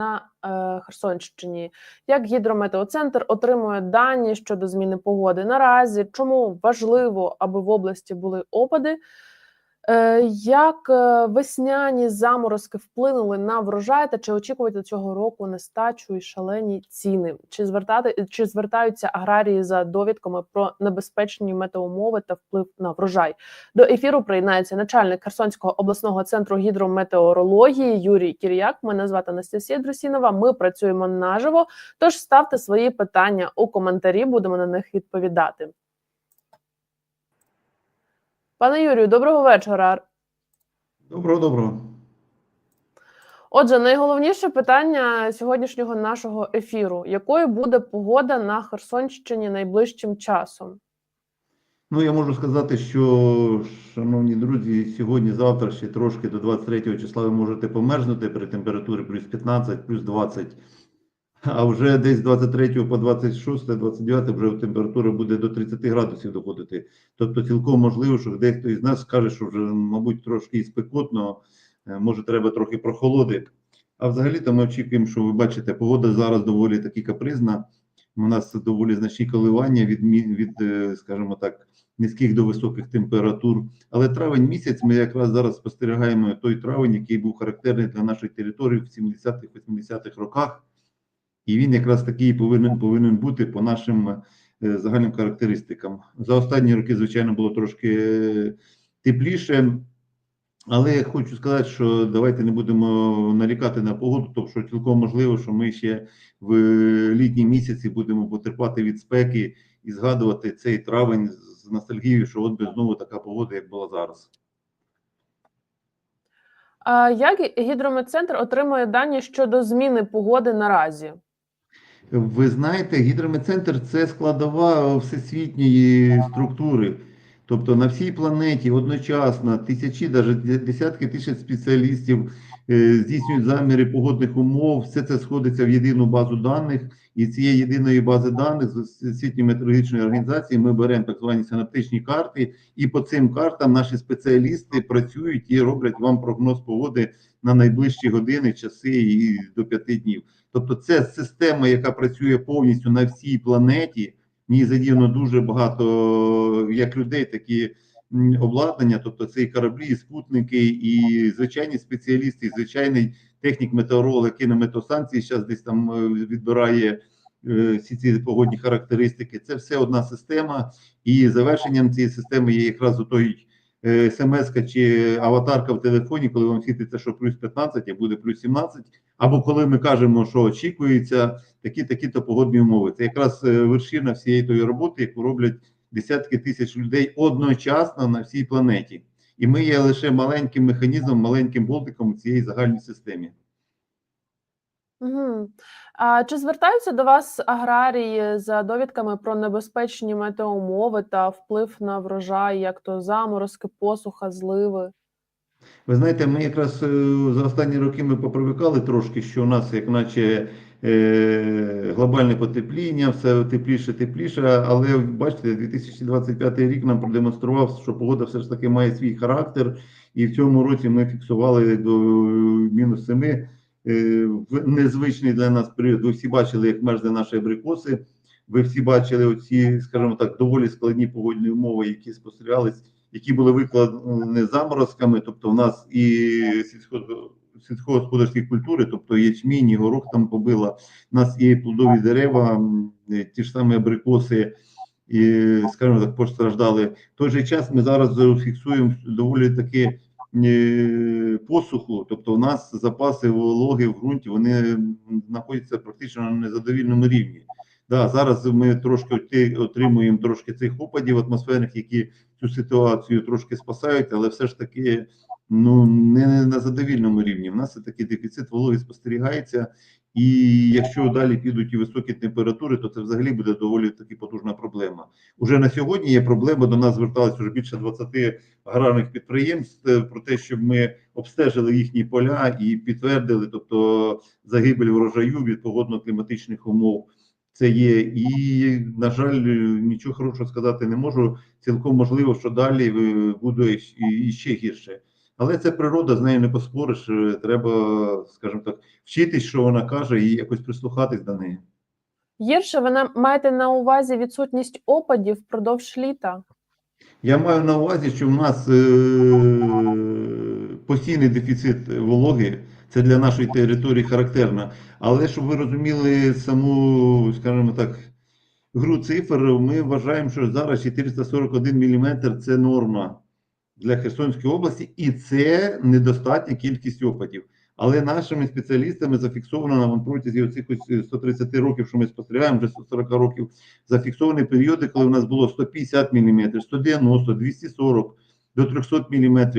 на е, Херсонщині. Як гідрометеоцентр отримує дані щодо зміни погоди наразі? Чому важливо, аби в області були опади? Е, Як е, весняні заморозки вплинули на врожай та чи очікувати цього року нестачу і шалені ціни? Чи звертати чи звертаються аграрії за довідками про небезпечні метеоумови та вплив на врожай? До ефіру приєднається начальник Херсонського обласного центру гідрометеорології Юрій Кір'як. Мене звати Анастасія Друсінова. Ми працюємо наживо. Тож ставте свої питання у коментарі, будемо на них відповідати. Пане Юрію, доброго вечора. Доброго, доброго. Отже, найголовніше питання сьогоднішнього нашого ефіру: якою буде погода на Херсонщині найближчим часом? Ну, я можу сказати, що, шановні друзі, сьогодні, завтра ще трошки до 23 числа ви можете померзнути при температурі плюс 15, плюс 20. А вже десь з 23 по 26, 29 вже температура буде до 30 градусів доходити. Тобто цілком можливо, що дехто із нас скаже, що вже, мабуть, трошки і спекотно, е, може треба трохи прохолоди. А взагалі-то ми очікуємо, що ви бачите, погода зараз доволі таки капризна. У нас доволі значні коливання від, від е, скажімо так, низьких до високих температур. Але травень місяць ми якраз зараз спостерігаємо той травень, який був характерний для нашої території в 70-х, 80-х роках. І він якраз такий повинен, повинен бути по нашим е, загальним характеристикам. За останні роки, звичайно, було трошки е, тепліше. Але я хочу сказати, що давайте не будемо нарікати на погоду, тому що цілком можливо, що ми ще в літні місяці будемо потерпати від спеки і згадувати цей травень з ностальгією, що от би знову така погода, як була зараз. Як гідрометцентр отримує дані щодо зміни погоди наразі? Ви знаєте, гідрометцентр це складова всесвітньої структури. Тобто на всій планеті одночасно тисячі, навіть десятки тисяч спеціалістів е, здійснюють заміри погодних умов. Все це сходиться в єдину базу даних. І цієї єдиної бази даних з Всесвітньої метеорологічної організації ми беремо так звані синаптичні карти, і по цим картам наші спеціалісти працюють і роблять вам прогноз погоди на найближчі години, часи і до п'яти днів. Тобто, це система, яка працює повністю на всій планеті. В ній задіяно дуже багато як людей, так і обладнання. Тобто, це і кораблі, і спутники, і звичайні спеціалісти, і звичайний технік метеоролог, який на метеостанції зараз десь там е, відбирає е, всі ці погодні характеристики. Це все одна система, і завершенням цієї системи є якраз той смс чи аватарка в телефоні, коли вам світиться, що плюс 15, а буде плюс 17, або коли ми кажемо, що очікується такі такі то погодні умови. Це якраз е, вершина всієї тої роботи, яку роблять десятки тисяч людей одночасно на всій планеті. І ми є лише маленьким механізмом, маленьким болтиком у цієї загальній системі. Угу. А чи звертаються до вас аграрії за довідками про небезпечні метеоумови та вплив на врожай, як то заморозки, посуха, зливи? Ви знаєте, ми якраз е, за останні роки ми попривикали трошки, що у нас, як наче е, глобальне потепління, все тепліше, тепліше. Але бачите, 2025 рік нам продемонстрував, що погода все ж таки має свій характер, і в цьому році ми фіксували до мінус 7 е, в незвичний для нас період. Ви всі бачили, як мерзли наші абрикоси. Ви всі бачили оці, скажімо так, доволі складні погодні умови, які спостерігались які були викладені заморозками, тобто в нас і сільсько- сільськогосподарські культури, тобто ячмінь, і горох там побила, у нас і плодові дерева, е, ті ж самі абрикоси, і, скажімо так, постраждали. В той же час ми зараз фіксуємо доволі таки е, посуху, тобто у нас запаси вологи в ґрунті вони знаходяться практично на незадовільному рівні. Да, зараз ми трошки отримуємо трошки цих опадів атмосферних, які цю ситуацію трошки спасають, але все ж таки ну не на задовільному рівні. У нас такий дефіцит вологи спостерігається, і якщо далі підуть і високі температури, то це взагалі буде доволі таки потужна проблема. Уже на сьогодні є проблема. До нас зверталися вже більше 20 аграрних підприємств е, про те, щоб ми обстежили їхні поля і підтвердили, тобто загибель врожаю від погодно-кліматичних умов. Це є, і на жаль, нічого хорошого сказати не можу. Цілком можливо, що далі е, буде і- ще гірше. Але це природа, з нею не поспориш. е, Треба, скажімо так, вчитись, що вона каже, і якось прислухатись до неї. Гірше ви на- маєте на увазі відсутність опадів впродовж літа. Я маю на увазі, що в нас е, постійний дефіцит вологи. Це для нашої території характерно. Але щоб ви розуміли саму, скажімо так, гру цифр, ми вважаємо, що зараз 441 мм це норма для Херсонської області, і це недостатня кількість опадів. Але нашими спеціалістами зафіксовано на протязі оцих ось 130 років, що ми спостерігаємо, вже 140 років, зафіксовані періоди, коли в нас було 150 мм, 190, 240 до 300 мм.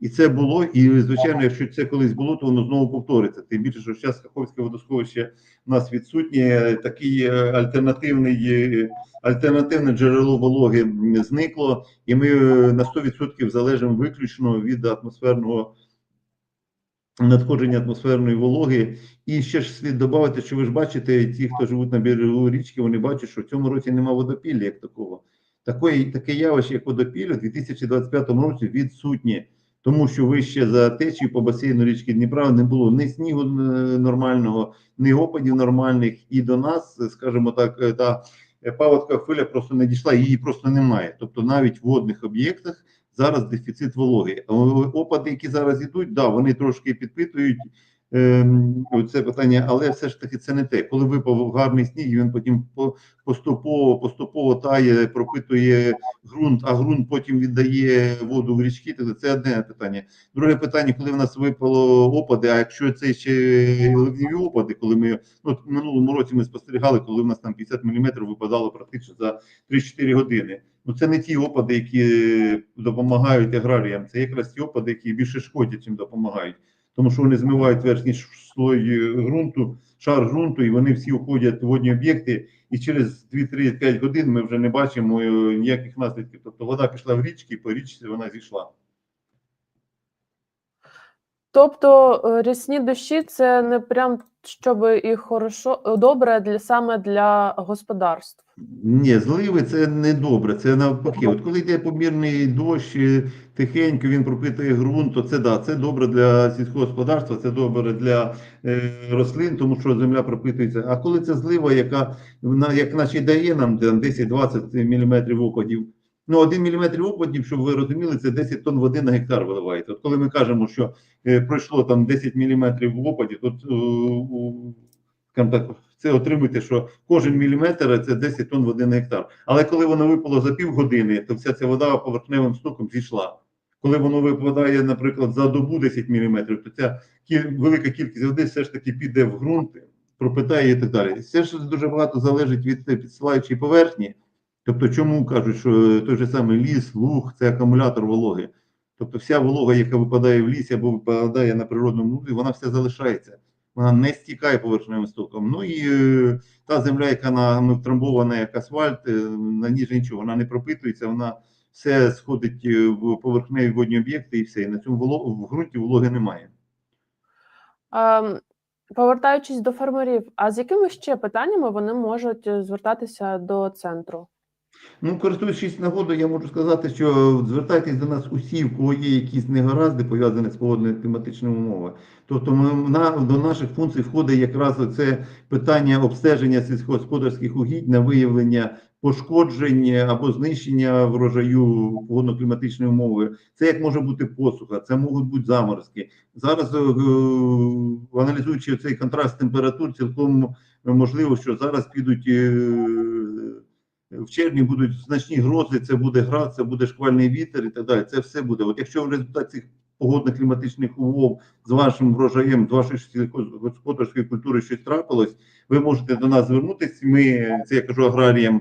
І це було, і звичайно, якщо це колись було, то воно знову повториться. Тим більше, що зараз Каховське водосховище у нас відсутнє, такий е, альтернативний, е, альтернативне джерело вологи зникло, і ми е, на 100% залежимо виключно від атмосферного надходження атмосферної вологи. І ще ж слід додати, що ви ж бачите, ті, хто живуть на берегу річки, вони бачать, що в цьому році немає водопілля як такого. Такої, таке явище, як водопілля, у 2025 році відсутнє. Тому що вище за течією по басейну річки Дніпра не було ні снігу е, нормального, ні опадів нормальних, і до нас, е, скажімо так, е, та паводка хвиля просто не дійшла, її просто немає. Тобто навіть в водних об'єктах зараз дефіцит вологи. Опади, які зараз йдуть, да, вони трошки підпитують це питання, але все ж таки це не те. Коли випав гарний сніг, він потім по- поступово поступово тає, пропитує ґрунт, а ґрунт потім віддає воду в річки. Це одне питання. Друге питання, коли в нас випало опади, а якщо це ще ливневі опади, коли ми ну, минулому році ми спостерігали, коли в нас там 50 мм випадало практично за 3-4 години. Ну це не ті опади, які допомагають аграріям, це якраз ті опади, які більше шкодять, чим допомагають. Тому що вони змивають верхній слой е, ґрунту, шар ґрунту, і вони всі уходять в водні об'єкти. І через 2-3-5 годин ми вже не бачимо е, ніяких наслідків. Тобто вода пішла в річки, і по річці вона зійшла. Тобто е, рясні дощі це не прям щоб і хорошо добре для саме для господарств. Ні, зливи це не добре, це навпаки. От коли йде помірний дощ, тихенько він пропитує ґрунт, то це да, це добре для сільського господарства, це добре для е, рослин, тому що земля пропитується. А коли це злива, яка як наче дає нам 10-20 мм опадів. Ну, 1 мм опадів, щоб ви розуміли, це 10 тонн води на гектар виливається. От коли ми кажемо, що е, пройшло там 10 мм опадів, то е, скажімо так, це отримуєте, що кожен міліметр це 10 тонн води на гектар. Але коли воно випало за півгодини, то вся ця вода поверхневим стуком зійшла. Коли воно випадає, наприклад, за добу 10 мм, то ця велика кількість води все ж таки піде в ґрунт, пропитає і так далі. Це ж дуже багато залежить від підсилаючої поверхні. Тобто, чому кажуть, що той же самий ліс, луг це акумулятор вологи. Тобто, вся волога, яка випадає в лісі або випадає на природному лузі, вона вся залишається вона не стікає поверхневим стоком. Ну і е, та земля, яка на ну, втрамбована як асфальт, е, на ній нічого, вона не пропитується, вона все сходить е, в поверхневі водні об'єкти і все. І на цьому воло... в ґрунті вологи немає. Ем, Повертаючись до фермерів, а з якими ще питаннями вони можуть е, звертатися до центру? Ну, користуючись нагодою, я можу сказати, що звертайтесь до нас усі, в кого є якісь негаразди, пов'язані з погодними кліматичними умовами. Тобто ми, на, до наших функцій входить якраз це питання обстеження сільськогосподарських угідь на виявлення пошкоджень або знищення врожаю погодно-кліматичної умови. Це як може бути посуха, це можуть бути заморозки. Зараз, е, аналізуючи цей контраст температур, цілком можливо, що зараз підуть. е, в червні будуть значні грози, це буде град, це буде шквальний вітер і так далі. Це все буде. От якщо в результаті цих погодно-кліматичних умов з вашим врожаєм, з вашої сільськогосподарської культури щось трапилось, ви можете до нас звернутися. Ми, це я кажу аграріям,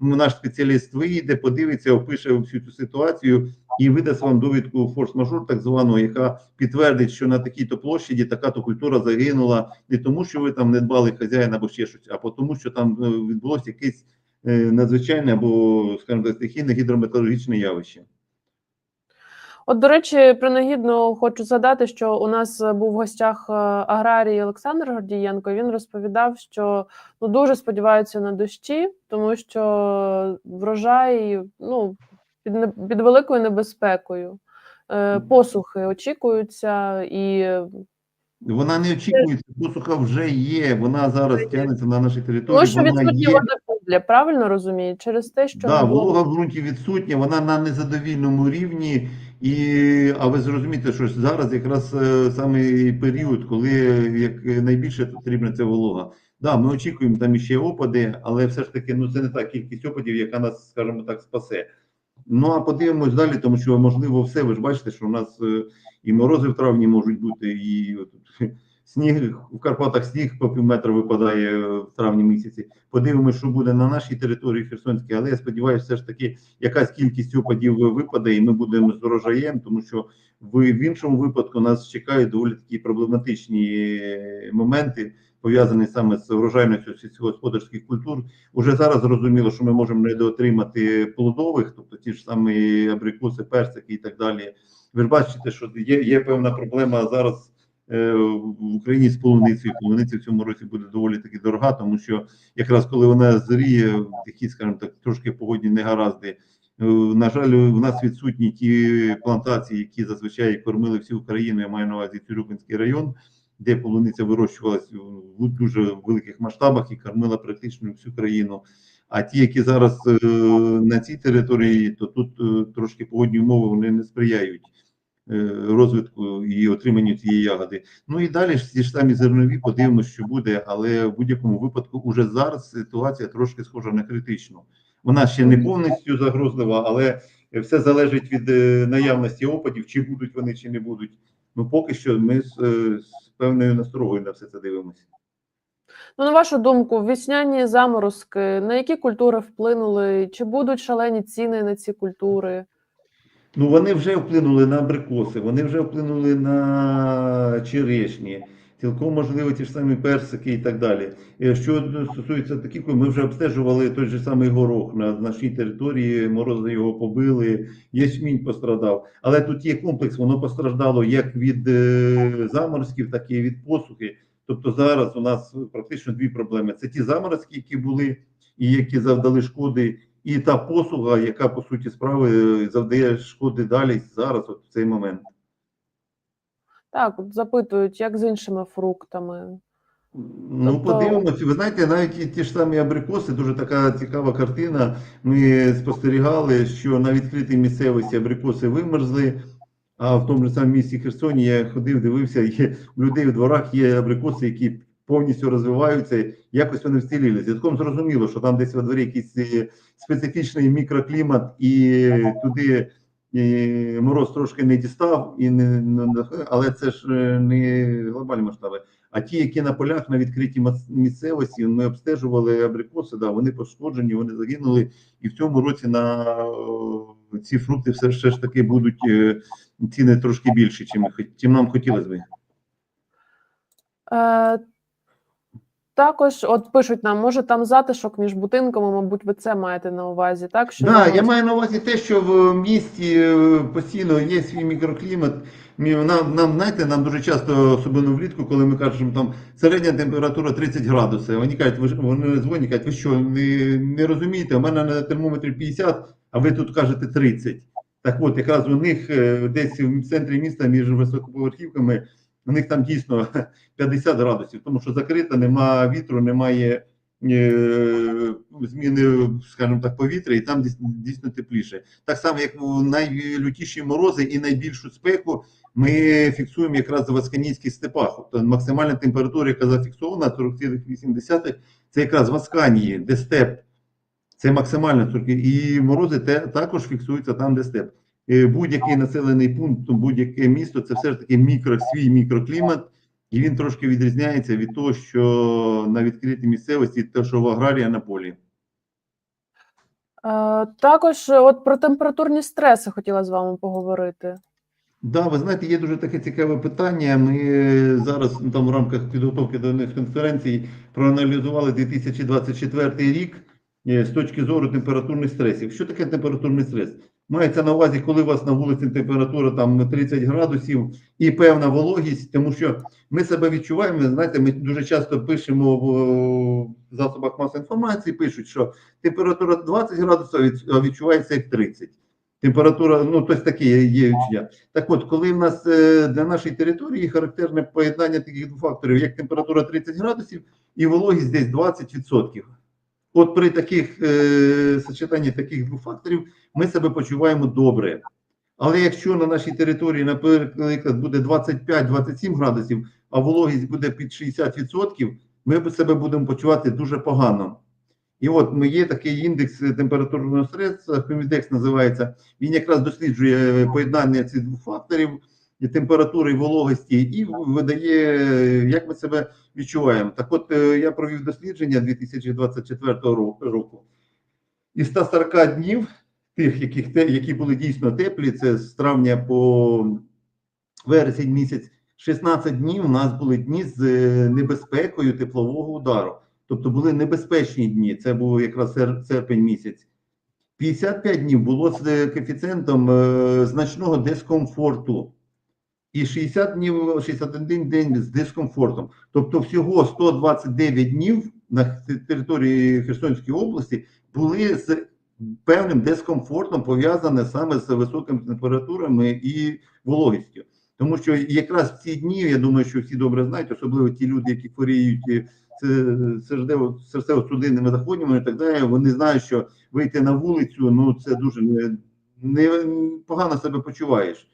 наш спеціаліст виїде, подивиться, опише всю цю ситуацію і видасть вам довідку форс-мажор, так звану, яка підтвердить, що на такій-то площаді така-то культура загинула не тому, що ви там не дбали хазяїна або ще щось, а тому, що там е, відбулося якесь е, надзвичайне або, скажімо так, стихійне гідрометеорологічне явище. От, до речі, принагідно хочу згадати, що у нас е, був в гостях е, аграрій Олександр Гордієнко. Він розповідав, що ну дуже сподіваються на дощі, тому що врожай ну під під великою небезпекою. Е, Посухи очікуються і Вона не очікується, посуха вже є, вона зараз тягнеться на нашій території. тому, що вона відсутні є. водопілля, правильно розумію? Через те, що Да, волога в ґрунті відсутня, вона на незадовільному рівні. І, а ви зрозумієте, що зараз якраз е, саме період, коли як найбільше потрібна ця волога. Да, ми очікуємо там іще опади, але все ж таки ну, це не та кількість опадів, яка нас, скажімо так, спасе. Ну а подивимось далі, тому що можливо все. Ви ж бачите, що у нас е, і морози в травні можуть бути, і от, сніг в Карпатах сніг по пів метра випадає в травні місяці. Подивимось, що буде на нашій території Херсонській, але я сподіваюся, все ж таки якась кількість опадів випаде, і ми будемо з урожаєм, тому що в, іншому випадку нас чекають доволі такі проблематичні е, моменти, пов'язані саме з врожайністю сільськогосподарських культур. Уже зараз зрозуміло, що ми можемо недоотримати плодових, тобто ті ж самі абрикоси, персики і так далі. Ви ж бачите, що є, є певна проблема зараз в Україні з полуницею. Полуниця в цьому році буде доволі таки дорога, тому що якраз коли вона зріє, такі, скажімо так, трошки погодні негаразди. е, На жаль, у нас відсутні ті плантації, які зазвичай кормили всю Україну. Я маю на увазі Тюрюпинський район, де полуниця вирощувалась в дуже великих масштабах і кормила практично всю країну. А ті, які зараз е, на цій території, то тут е, трошки погодні умови вони не сприяють е, розвитку і отриманню цієї ягоди. Ну і далі ж ті ж самі зернові, подивимося, що буде, але в будь-якому випадку уже зараз ситуація трошки схожа на критичну. Вона ще не повністю загрозлива, але все залежить від е, наявності опадів, чи будуть вони, чи не будуть. Ну поки що ми з, е, з певною насторогою на все це дивимося. Ну, на вашу думку, весняні заморозки на які культури вплинули? Чи будуть шалені ціни на ці культури? Ну, вони вже вплинули на абрикоси, вони вже вплинули на черешні, цілком можливо ті ж самі персики і так далі. Е, Що стосується таких, ми вже обстежували той же самий горох на нашій території, морози його побили, ячмінь пострадав. Але тут є комплекс, воно постраждало як від е, заморозків, так і від посухи. Тобто зараз у нас практично дві проблеми: це ті заморозки, які були і які завдали шкоди, і та посуга, яка по суті справи е, завдає шкоди далі зараз, от в цей момент. Так, от запитують, як з іншими фруктами. Ну, Тобто- подивимося. Ви знаєте, навіть ті ж самі абрикоси, дуже така цікава картина. Ми спостерігали, що на відкритій місцевості абрикоси вимерзли. А в тому ж самому місті Херсоні я ходив, дивився, є у людей в дворах є абрикоси, які повністю розвиваються, якось вони вціліли. Цілком зрозуміло, що там десь во дворі якийсь е, специфічний мікроклімат, і туди е, мороз трошки не дістав, і не, але це ж е, не глобальні масштаби. А ті, які на полях на відкритій місцевості, ми обстежували абрикоси, да, вони пошкоджені, вони загинули. І в цьому році на ці фрукти все, ж таки будуть ціни трошки більші, чим, чим нам хотілося б. Також от пишуть нам, може там затишок між будинками, мабуть, ви це маєте на увазі, так? Що Да, я маю на увазі те, що в місті е, постійно є свій мікроклімат. Мі- Нам, нам знаєте, нам дуже часто, особливо влітку, коли ми кажемо, там середня температура 30 градусів. Вони кажуть, ви вони дзвонять, кажуть, ви що, не, не розумієте, у мене на термометрі 50, а ви тут кажете 30. Так от, якраз у них е, десь в центрі міста між високоповерхівками, у них там дійсно 50 градусів, тому що закрита, нема вітру, немає е, зміни, скажімо так, повітря, і там дійсно, тепліше. Так само, як у найлютіші морози і найбільшу спеку ми фіксуємо якраз в Асканійських степах. Тобто максимальна температура, яка зафіксована 40,8, це якраз в Асканії, де степ. Це температура. І морози те, також фіксуються там, де степ. Е, Будь-який населений пункт, будь-яке місто це все ж таки мікро, свій мікроклімат, і він трошки відрізняється від того, що на відкритій місцевості, те, що в аграрія на полі. Е, також е, от про температурні стреси хотіла з вами поговорити. Да, ви знаєте, є дуже таке цікаве питання. Ми зараз ну, там в рамках підготовки до з конференцій проаналізували 2024 рік з точки зору температурних стресів. Що таке температурний стрес? Мається на увазі, коли у вас на вулиці температура там 30 градусів і певна вологість, тому що ми себе відчуваємо. Знаєте, ми дуже часто пишемо в засобах масової інформації, пишуть, що температура 20 градусів, а відчувається як 30. Температура, ну тобто таке є, є відчуття. Так от, коли в нас е, для нашої території характерне поєднання таких двох факторів, як температура 30 градусів і вологість десь 20%. От при таких е, сочетанні таких двох факторів ми себе почуваємо добре. Але якщо на нашій території, наприклад, буде 25-27 градусів, а вологість буде під 60%, ми себе будемо почувати дуже погано. І от ми є такий індекс температурного стресу, Хемідекс називається. Він якраз досліджує поєднання цих двох факторів і температури і вологості, і видає, як ми себе відчуваємо. Так, от е, я провів дослідження 2024 року. Із 140 днів, тих, яких які були дійсно теплі, це з травня по вересень місяць. 16 днів у нас були дні з е, небезпекою теплового удару. Тобто були небезпечні дні. Це був якраз серпень місяць. 55 днів було з е, коефіцієнтом значного дискомфорту. І 60 днів, 61 день з дискомфортом. Тобто, всього 129 днів на території Херсонської області були з певним дискомфортом пов'язане саме з високими температурами і вологістю. Тому що якраз в ці дні, я думаю, що всі добре знають, особливо ті люди, які хворіють це- серцево- серцево-судинними захворюваннями і так далі, вони знають, що вийти на вулицю, ну це дуже не, не погано себе почуваєш.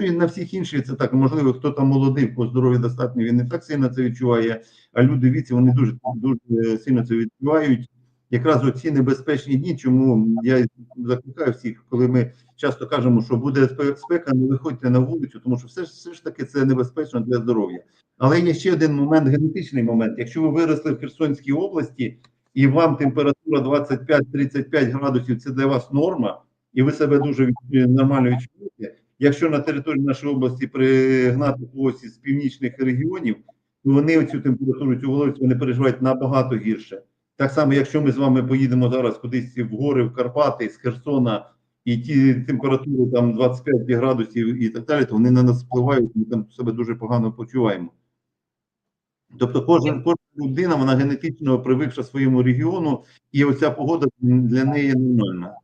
Ну і на всіх інших це так. Можливо, хто там молодий, по здоров'ю достатньо, він не так сильно це відчуває. А люди віці вони дуже дуже сильно це відчувають. Якраз оці небезпечні дні, чому я закликаю всіх, коли ми часто кажемо, що буде спека, не виходьте на вулицю, тому що все ж все ж таки це небезпечно для здоров'я. Але є ще один момент, генетичний момент. Якщо ви виросли в Херсонській області і вам температура 25-35 градусів, це для вас норма, і ви себе дуже нормально відчуваєте. Якщо на території нашої області пригнати когось із північних регіонів, то вони цю температуру, цю вологість вони переживають набагато гірше. Так само, якщо ми з вами поїдемо зараз кудись в гори, в Карпати, з Херсона, і ті температури там 25 градусів і так далі, то вони на нас впливають, ми там себе дуже погано почуваємо. Тобто кожен, кожна людина, вона генетично привикша своєму регіону, і оця погода для неї нормальна.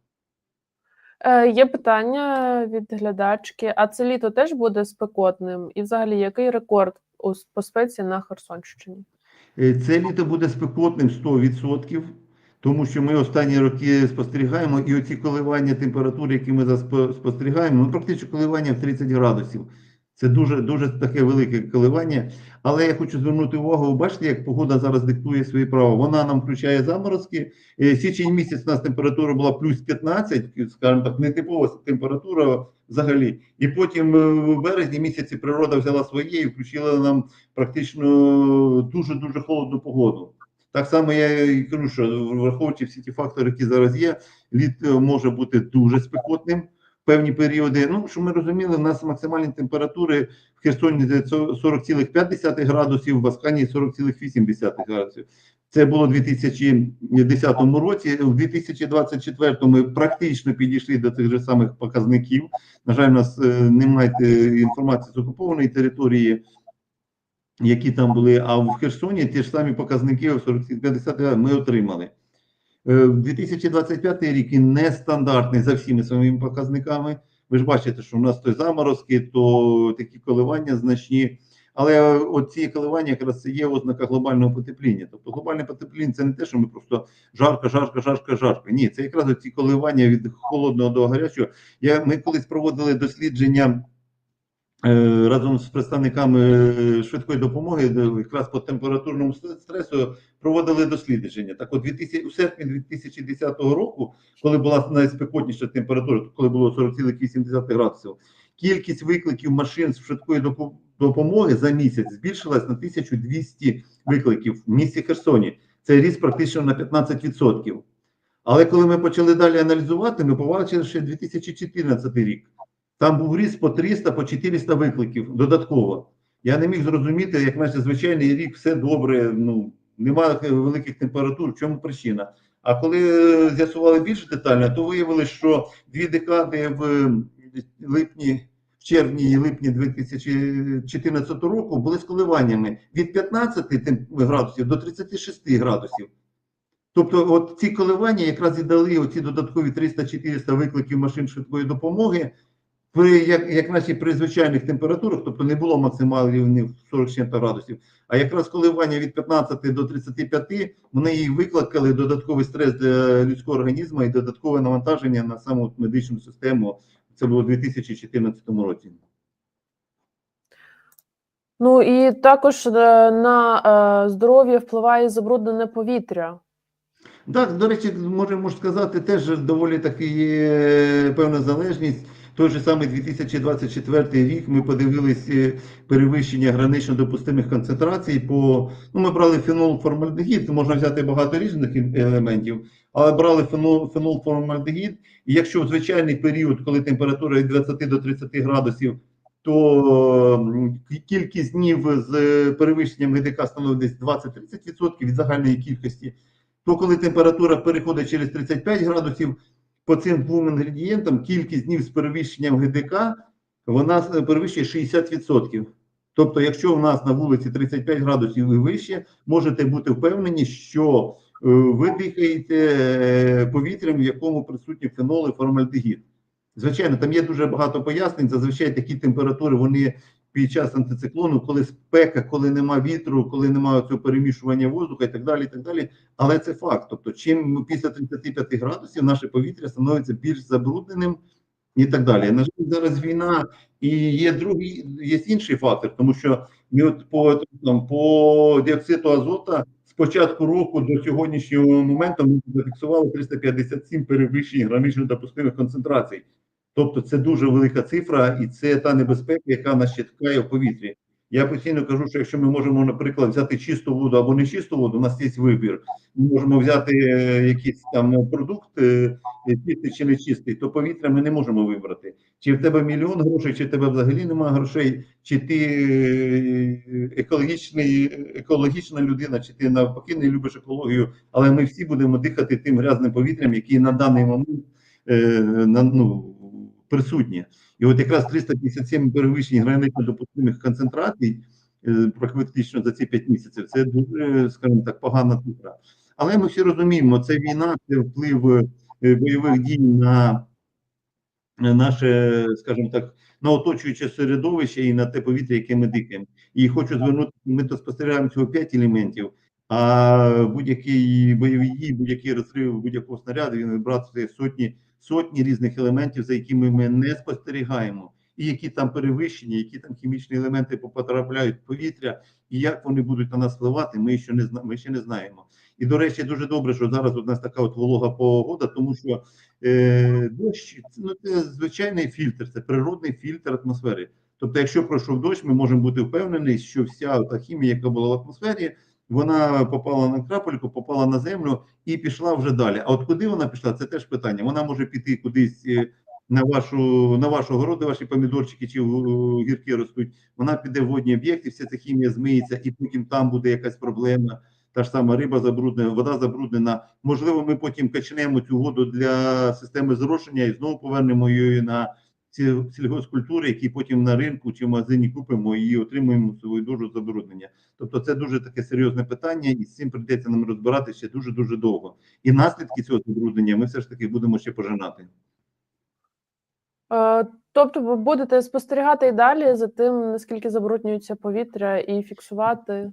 Е, Є питання від глядачки. А це літо теж буде спекотним? І взагалі, який рекорд у по спеці на Херсонщині? Е, Це літо буде спекотним 100%, тому що ми останні роки спостерігаємо, і оці коливання температури, які ми спостерігаємо, ну практично коливання в 30 градусів. Це дуже дуже таке велике коливання. Але я хочу звернути увагу, ви бачите, як погода зараз диктує свої права. Вона нам включає заморозки. Е, Січень місяць у нас температура була плюс 15, скажімо так, нетипова температура взагалі. І потім е, в березні місяці природа взяла своє і включила нам практично дуже дуже холодну погоду. Так само я і кажу, що враховуючи всі ті фактори, які зараз є, літо може бути дуже спекотним певні періоди. Ну, щоб ми розуміли, у нас максимальні температури в Херсоні 40,5 градусів, в Аскані 40,8 градусів. Це було у 2010 році. У 2024 ми практично підійшли до цих же самих показників. На жаль, у нас е, немає е, інформації з окупованої території які там були, а в Херсоні ті ж самі показники в 40-50 ми отримали. Е, 2025 рік він нестандартний за всіми своїми показниками. Ви ж бачите, що в нас то заморозки, то такі коливання значні. Але оці коливання якраз це є ознака глобального потепління. Тобто глобальне потепління це не те, що ми просто жарко, жарко, жарко, жарко. Ні, це якраз оці коливання від холодного до гарячого. Я, ми колись проводили дослідження Е, разом з представниками е, швидкої допомоги де якраз по температурному стресу проводили дослідження. Так, от 2000, у серпні 2010 року, коли була найспекотніша температура, коли було 40,8 градусів, кількість викликів машин з швидкої допо- допомоги за місяць збільшилась на 1200 викликів в місті Херсоні. Це ріст практично на 15%. Але коли ми почали далі аналізувати, ми побачили ще 2014 рік. Там був ріст по 300, по 400 викликів додатково. Я не міг зрозуміти, як наче звичайний рік, все добре, ну немає великих температур. В чому причина? А коли з'ясували більш детально, то виявилось, що дві декади в е, липні, в червні і липні 2014 року були з коливаннями від 15 градусів до 36 градусів. Тобто, от ці коливання якраз і дали оці додаткові 300-400 викликів машин швидкої допомоги. При як, як наче при звичайних температурах, тобто не було максималів в 40 з градусів, а якраз коливання від 15 до 35, вони їй викликали додатковий стрес для людського організму і додаткове навантаження на саму медичну систему. Це було у 2014 році. Ну і також е, на е, здоров'я впливає забруднене повітря. Так, до речі, може, можу сказати, теж доволі таки певна залежність. Той же самий 2024 рік ми подивилися перевищення гранично допустимих концентрацій по ну ми брали фенол формальдегід, можна взяти багато різних елементів, але брали фенол, фенол формальдегід, і якщо в звичайний період, коли температура від 20 до 30 градусів, то кількість днів з перевищенням ГДК становить десь 20-30% від загальної кількості то коли температура переходить через 35 градусів, по цим двом інгредієнтам кількість днів з перевищенням ГДК вона е, перевищує 60%. Тобто, якщо в нас на вулиці 35 градусів і вище, можете бути впевнені, що е, ви дихаєте е, повітрям, в якому присутні фенол і формальдегід. Звичайно, там є дуже багато пояснень. Зазвичай такі температури вони під час антициклону, коли спека, коли нема вітру, коли немає цього перемішування воздуха і так далі. і так далі. Але це факт. Тобто, чим після 35 градусів наше повітря становиться більш забрудненим і так далі. На жаль, зараз війна і є другий, є інший фактор, тому що ми от по там по діоксиду азота з початку року до сьогоднішнього моменту ми зафіксували 357 перевищень гранично допустимих концентрацій. Тобто це дуже велика цифра, і це та небезпека, яка нас чекає в повітрі. Я постійно кажу, що якщо ми можемо, наприклад, взяти чисту воду або не чисту воду, у нас є вибір. Ми можемо взяти е, якийсь там продукт, е, чистий чи не чистий, то повітря ми не можемо вибрати. Чи в тебе мільйон грошей, чи в тебе взагалі немає грошей, чи ти е, екологічний, екологічна людина, чи ти навпаки не любиш екологію, але ми всі будемо дихати тим грязним повітрям, який на даний момент на, ну, присутнє. І от якраз 357 перевищень гранично допустимих концентрацій е, практично за ці 5 місяців це дуже, скажімо так, погана цифра. Але ми всі розуміємо, це війна, це вплив е, бойових дій на е, наше, скажімо так, на оточуюче середовище і на те повітря, яке ми дихаємо. І хочу звернути, ми то спостерігаємо цього 5 елементів. А будь-який бойовий дій, будь-який розрив будь-якого снаряду, він вибрати сотні сотні різних елементів, за якими ми не спостерігаємо, і які там перевищені, які там хімічні елементи потрапляють в повітря, і як вони будуть на нас впливати, ми ще не ми ще не знаємо. І до речі, дуже добре, що зараз у нас така от волога погода, тому що е, дощ ну, це звичайний фільтр, це природний фільтр атмосфери. Тобто, якщо пройшов дощ, ми можемо бути впевнені, що вся та хімія, яка була в атмосфері, вона попала на крапельку, попала на землю і пішла вже далі. А от куди вона пішла, це теж питання. Вона може піти кудись е, на вашу на вашу городи, ваші помідорчики чи е, гірки ростуть. Вона піде в водні об'єкти, вся ця хімія змиється, і потім там буде якась проблема. Та ж сама риба забруднена, вода забруднена. Можливо, ми потім качнемо цю воду для системи зрошення і знову повернемо її на сільгоспкультури, які потім на ринку чи в магазині купимо і отримуємо свою дуже забруднення. Тобто, це дуже таке серйозне питання, і з цим прийдеться нам розбиратися ще дуже дуже довго. І наслідки цього забруднення ми все ж таки будемо ще пожинати. Е, Тобто ви будете спостерігати і далі за тим, наскільки забруднюється повітря, і фіксувати.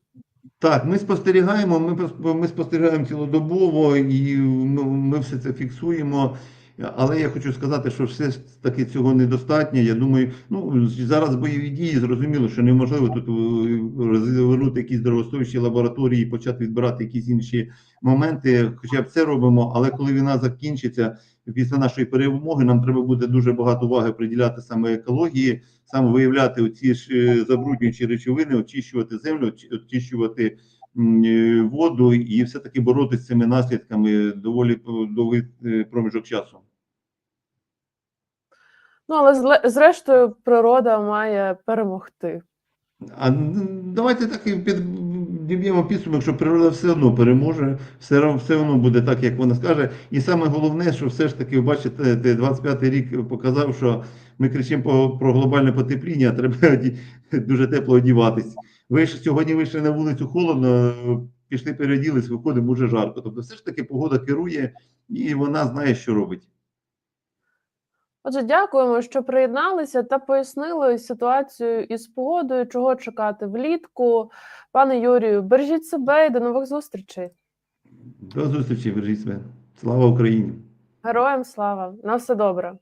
Так, ми спостерігаємо. Ми ми спостерігаємо цілодобово, і ми, ми все це фіксуємо. Але я хочу сказати, що все ж таки цього недостатньо. Я думаю, ну зараз бойові дії зрозуміло, що неможливо тут е, розвернути якісь дорогостоящі лабораторії, почати відбирати якісь інші моменти. Хоча б це робимо. Але коли війна закінчиться після нашої перемоги, нам треба буде дуже багато уваги приділяти саме екології, саме виявляти оці ж е, забруднюючі речовини, очищувати землю, очищувати е, воду і все таки боротися з цими наслідками доволі довгий проміжок часу. Ну але зрештою природа має перемогти. А давайте так і підіб'ємо підсумок, що природа все одно переможе, все, все одно буде так, як вона скаже. І саме головне, що все ж таки, бачите, де 25-й рік показав, що ми кричимо про глобальне потепління, треба дуже тепло одіватись. Ви ж сьогодні вийшли на вулицю холодно, пішли переоділись, виходимо, дуже жарко. Тобто, все ж таки погода керує і вона знає, що робить. Отже, дякуємо, що приєдналися та пояснили ситуацію із погодою, чого чекати влітку. Пане Юрію, бережіть себе і до нових зустрічей. До зустрічі, бережіть себе. Слава Україні! Героям слава! На все добре.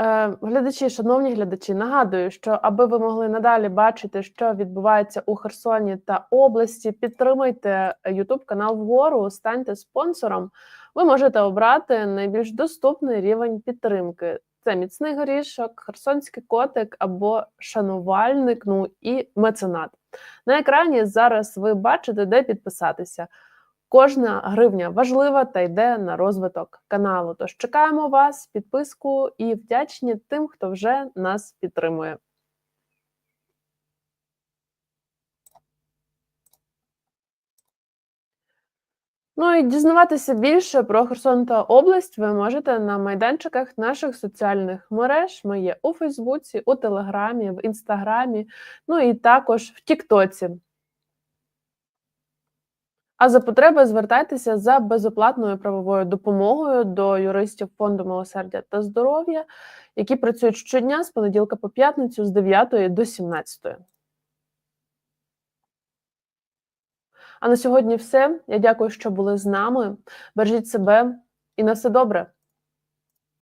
Е, глядачі, шановні глядачі, нагадую, що аби ви могли надалі бачити, що відбувається у Херсоні та області, підтримайте YouTube канал вгору, станьте спонсором. Ви можете обрати найбільш доступний рівень підтримки. Це міцний горішок, херсонський котик або шанувальник, ну і меценат. На екрані зараз ви бачите, де підписатися. Кожна гривня важлива та йде на розвиток каналу. Тож чекаємо вас, підписку і вдячні тим, хто вже нас підтримує. Ну і дізнаватися більше про Херсон та область ви можете на майданчиках наших соціальних мереж. Ми є у Фейсбуці, у Телеграмі, в Інстаграмі, ну і також в Тіктоці. А за потреби звертайтеся за безоплатною правовою допомогою до юристів Фонду милосердя та здоров'я, які працюють щодня з понеділка по п'ятницю з 9 до 17. А на сьогодні все. Я дякую, що були з нами. Бережіть себе і на все добре.